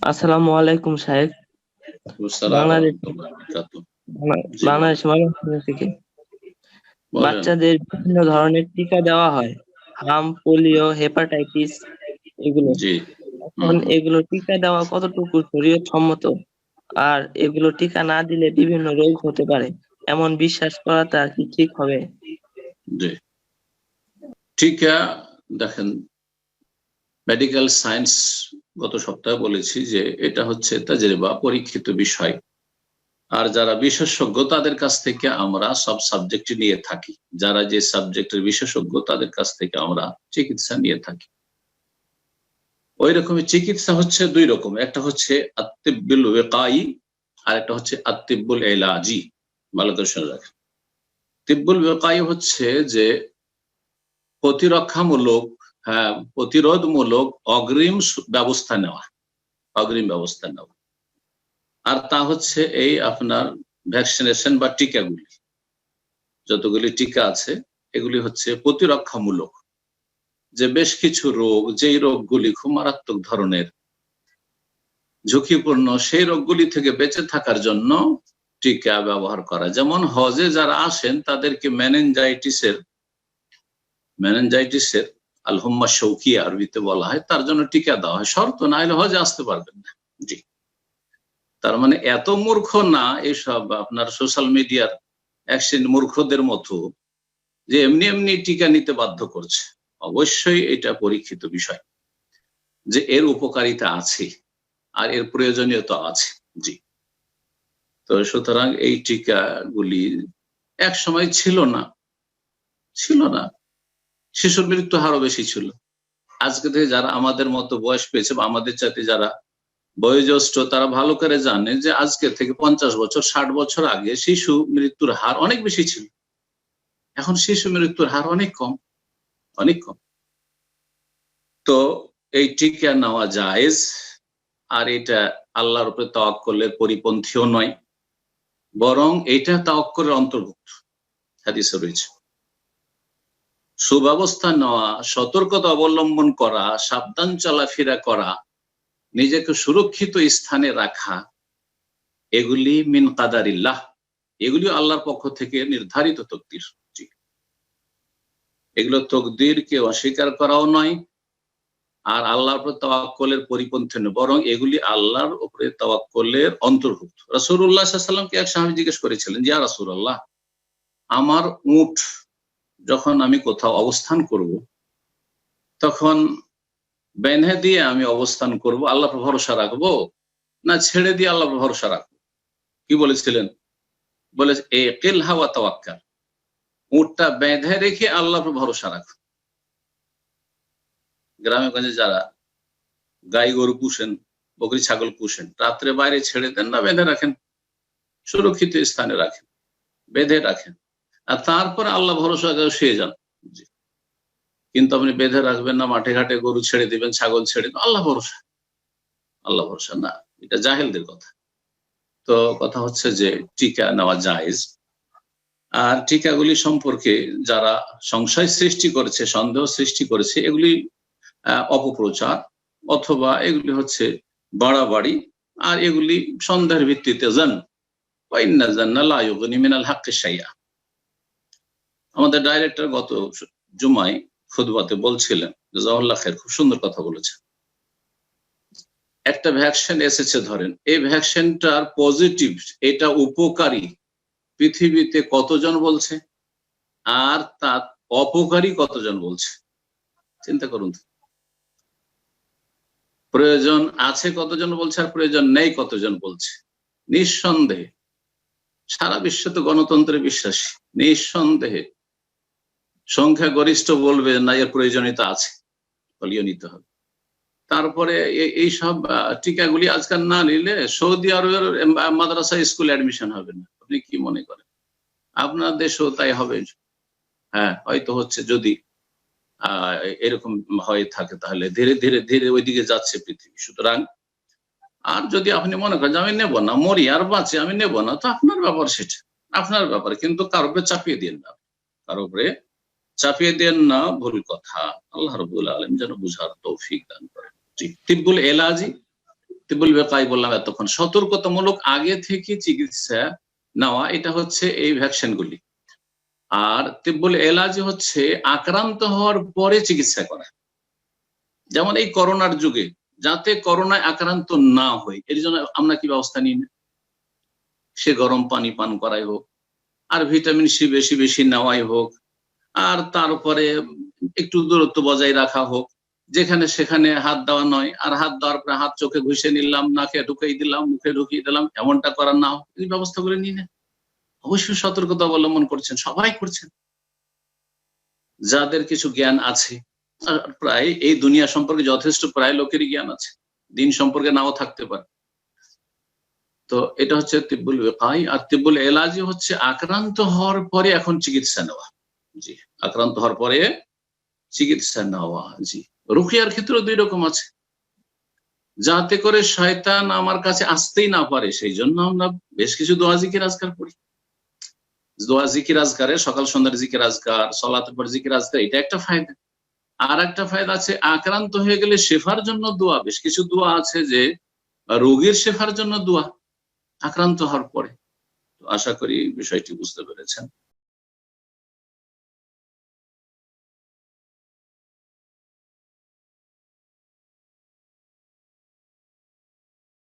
আসসালামু আলাইকুম সাহেব বাংলাদেশ থেকে বাচ্চাদের বিভিন্ন ধরনের টিকা দেওয়া হয়। হাম পোলিও হেপাটাইটিস এগুলো। এখন এগুলো টিকা দেওয়া কতটুকু শরীয়ত সম্মত আর এগুলো টিকা না দিলে বিভিন্ন রোগ হতে পারে। এমন বিশ্বাস করাটা কি ঠিক হবে? জি। টিকা দেখেন মেডিকেল সায়েন্স গত সপ্তাহে বলেছি যে এটা হচ্ছে তাজরিবা, পরীক্ষিত বিষয়। আর যারা বিশেষজ্ঞ, তাদের কাছ থেকে আমরা সব সাবজেক্ট নিয়ে থাকি। যারা যে সাবজেক্টের বিশেষজ্ঞ, তাদের কাছ থেকে আমরা চিকিৎসা নিয়ে থাকি। ওই রকমের চিকিৎসা হচ্ছে দুই রকম। একটা হচ্ছে আত্তিবুল ওয়েকাই আর একটা হচ্ছে আত্তিবুল এলাজি ভালো করে শুনে রাখেন। তিব্বুল ওয়েকাই হচ্ছে যে প্রতিরক্ষামূলক প্রতিরোধমূলক অগ্রিম ব্যবস্থা নেওয়া, অগ্রিম ব্যবস্থা নেওয়া। আর তা হচ্ছে এই আপনার ভ্যাকসিনেশন বা টিকাগুলি। যতগুলি টিকা আছে, এগুলি হচ্ছে প্রতিরক্ষামূলক। যে বেশ কিছু রোগ, যেই রোগগুলি খুব মারাত্মক ধরনের ঝুঁকিপূর্ণ, সেই রোগগুলি থেকে বেঁচে থাকার জন্য টিকা ব্যবহার করা। যেমন হজে যারা আসেন, তাদেরকে ম্যানেঞ্জাইটিসের ম্যানেঞ্জাইটিসের আলহম্মা শৌকি আরবিতে বলা হয়, তার জন্য টিকা দেওয়া হয়। শর্ত না হলে হজে আসতে পারবেন না। জি। তার মানে এত মূর্খ না এসব আপনার সোশ্যাল মিডিয়ার অ্যাকশন মূর্খদের মতো যে এমনি এমনি টিকা নিতে বাধ্য করছে। অবশ্যই এটা পরীক্ষিত বিষয় যে এর উপকারিতা আছে আর এর প্রয়োজনীয়তা আছে। জি। তো সুতরাং এই টিকাগুলি এক সময় ছিল না। ছিল না। শিশুর মৃত্যু হারও বেশি ছিল। আজকে থেকে যারা আমাদের মতো বয়স পেয়েছে বা আমাদের চাইতে যারা বয়োজ্যেষ্ঠ, তারা ভালো করে জানে যে আজকে থেকে পঞ্চাশ বছর, ষাট বছর আগে শিশু মৃত্যুর হার অনেক বেশি ছিল। এখন শিশু মৃত্যুর হার অনেক কম অনেক কম। তো এই টিকা নেওয়া জায়েজ, আর এটা আল্লাহর উপরে তাওয়াক্কলের পরিপন্থীও নয়, বরং এটা তাওয়াক্কলের অন্তর্ভুক্ত। হাদিসে রয়েছে। সুব্যবস্থা নেওয়া, সতর্কতা অবলম্বন করা, সাবধান চলাফেরা করা, নিজেকে সুরক্ষিত স্থানে রাখা, এগুলি মিন কাদারিল্লাহ এগুলি আল্লাহর পক্ষ থেকে নির্ধারিত তকদির। এগুলো তকদিরকে অস্বীকার করাও নয়, আর আল্লাহর উপরে তাওয়াক্কলের পরিপন্থী নয়, বরং এগুলি আল্লাহর উপরে তাওয়াক্কলের অন্তর্ভুক্ত রাসূলুল্লাহ সাল্লামকে এক সাহাবী জিজ্ঞেস করেছিলেন যে রাসূলুল্লাহ, আমার উট যখন আমি কোথাও অবস্থান করব, তখন বেঁধে দিয়ে আমি অবস্থান করব, আল্লাহ ভরসা রাখব, না ছেড়ে দিয়ে আল্লাহ ভরসা রাখব? কি বলেছিলেন? বলে, এ কেল হাওয়া তাওয়াক্কাল। উটটা বেঁধে রেখে আল্লাহ ভরসা রাখো। গ্রামে গঞ্জে যারা গাই গরু পুষেন, বকরি ছাগল পুষেন, রাত্রে বাইরে ছেড়ে দেন না, বেঁধে রাখেন, সুরক্ষিত স্থানে রাখেন, বেঁধে রাখেন। তারপর আল্লাহ ভরসা করে শুয়ে যান কিন্তু আপনি বেঁধে রাখবেন না, মাঠে ঘাটে গরু ছেড়ে দিবেন, ছাগল ছেড়ে আল্লাহ ভরসা। আল্লাহ ভরসা না, এটা জাহেলদের কথা। তো কথা হচ্ছে যে টিকা নেওয়া জায়েজ। আর টিকাগুলি সম্পর্কে যারা সংশয় সৃষ্টি করেছে, সন্দেহ সৃষ্টি করেছে, এগুলি অপপ্রচার অথবা এগুলি হচ্ছে বাড়াবাড়ি, আর এগুলি সন্দেহের ভিত্তিতে জান। জান্না লা ইউগনি মিনাল হাক্কি শাইআ। আমাদের ডাইরেক্টর গত জুমায় খুদবাতে বলছিলেন জাজাহুল্লাহ খের খুব সুন্দর কথা বলেছেন। একটা ভ্যাকসিন এসেছে ধরেন, এই ভ্যাকসিনটার পজিটিভ এটা উপকারী পৃথিবীতে কতজন বলছে? আর তার অপকারী কতজন বলছে? চিন্তা করুন প্রয়োজন আছে কতজন বলছে আর প্রয়োজন নেই কতজন বলছে? নিঃসন্দেহে, সারা বিশ্ব তো গণতন্ত্রে বিশ্বাসী, নিঃসন্দেহে সংখ্যাগরিষ্ঠ বলবে না এর প্রয়োজনীয়তা আছে। বলিও নিতে হবে। তারপরে এ- এইসব আহ, টিকাগুলি আজকাল না নিলে সৌদি আরবের মাদ্রাসা স্কুল অ্যাডমিশন হবে না। আপনি কি মনে করেন? আপনার দেশেও তাই হবে। হ্যাঁ হয়তো হচ্ছে যদি আহ এরকম হয়ে থাকে তাহলে ধীরে ধীরে ধীরে ওইদিকে যাচ্ছে পৃথিবী। সুতরাং আর যদি আপনি মনে করেন আমি নেব না মরি আর বাঁচি আমি নেব না তো আপনার ব্যাপার সেটা। আপনার ব্যাপার কিন্তু কারও উপরে চাপিয়ে দিন না কারও চাপিয়ে দেন না, ভুল কথা। আল্লাহ রবুল আলম যেন বুঝার তৌফিক দান করেন। তিব্বুল এলাজি, তিব্বুল বেকাই বললাম এতক্ষণ। সতর্কতামূলক আগে থেকে চিকিৎসা নেওয়া, এটা হচ্ছে এই ভ্যাকসিনগুলি। আর তিব্বুল এলাজ হচ্ছে আক্রান্ত হওয়ার পরে চিকিৎসা করা। যেমন এই করোনার যুগে, যাতে করোনায় আক্রান্ত না হয়, এর জন্য আমরা কি ব্যবস্থা নিই? না সে গরম পানি পান করাই হোক, আর ভিটামিন সি বেশি বেশি নেওয়াই হোক আর তারপরে একটু দূরত্ব বজায় রাখা হোক। যেখানে সেখানে হাত দেওয়া নয়। আর হাত দেওয়ার পরে হাত চোখে ঘুষে নিলাম, নাকে ঢুকিয়ে দিলাম, মুখে ঢুকিয়ে দিলাম, এমনটা করার না হোক, এই ব্যবস্থা করে নিই না অবশ্যই সতর্কতা অবলম্বন করছেন, সবাই করছেন। যাদের কিছু জ্ঞান আছে প্রায় এই দুনিয়া সম্পর্কে যথেষ্ট প্রায় লোকেরই জ্ঞান আছে। দিন সম্পর্কে নাও থাকতে পারে। তো এটা হচ্ছে তিব্বুল বেকাই আর তিব্বুল এলাজি হচ্ছে আক্রান্ত হওয়ার পরে এখন চিকিৎসা নেওয়া। জি, আক্রান্ত হওয়ার পরে চিকিৎসা নেওয়া, জি। রুকিয়ার ক্ষেত্রে দুই রকম আছে। যাতে করে শয়তান আমার কাছে আসতেই না পারে, সেই জন্য আমরা বেশ কিছু দোয়া, জিকির, আজকার করি দোয়া, জিকির, আজকারে, সকাল, সন্ধ্যার জিকির, আজকার, সলাতের পর জিকির, আজকার, এটা একটা ফায়দা। আর একটা ফায়দা আছে, আক্রান্ত হয়ে গেলে শেফার জন্য দোয়া, বেশ কিছু দোয়া আছে যে, রোগীর শেফার জন্য দোয়া, আক্রান্ত হওয়ার পরে। আশা করি বিষয়টি বুঝতে পেরেছেন।